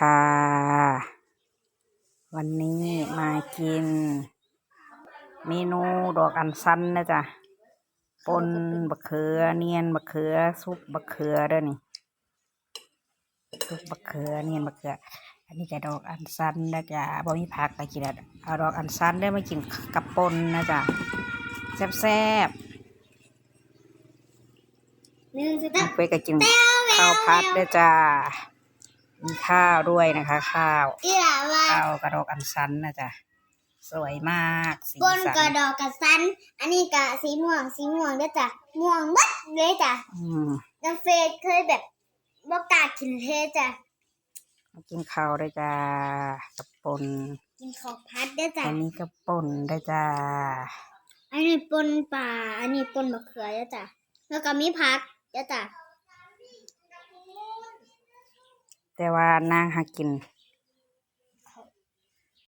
ค่ะ วันนี้มากิน เมนูดอกอัญชันนะจ๊ะปนบะเขือเนียนบะเขือซุปบะเขือเด้อนี่ซุปบะเขือเนียนบะเขือ อันนี้ก็ดอกอัญชันนะจ๊ะบ่มีผักไปกินแล้วเอาดอกอัญชันได้มากินกับปนนะจ๊ะแซ่บหนึ่งสๆต็อปไปก็กินข้าวพัดด้วยจ้า มีข้าวด้วยนะคะ ข้าวอีหลาว่าข้าวกระดอกอันชันนะจ๊ะสวยมากสีบนสักระนดอกกระสัน อันนี้กะสีม่วงสีม่วงด้วยจ้ะม่วงบัดเลยจ้ะอืมน้ำเฟซเคยแบบบอกกล้ากินเทจ้ะมากินข้าวด้วยจ้ากับปนกินข้าวพัดด้วยจ้ะอันนี้ก็ปนด้วยจ้าอันนี้ปนป่า อันนี้ปนมะเขือด้วยจ้ะแล้วก็มีผักด้วยจ้ะ แต่ว่านางหากิน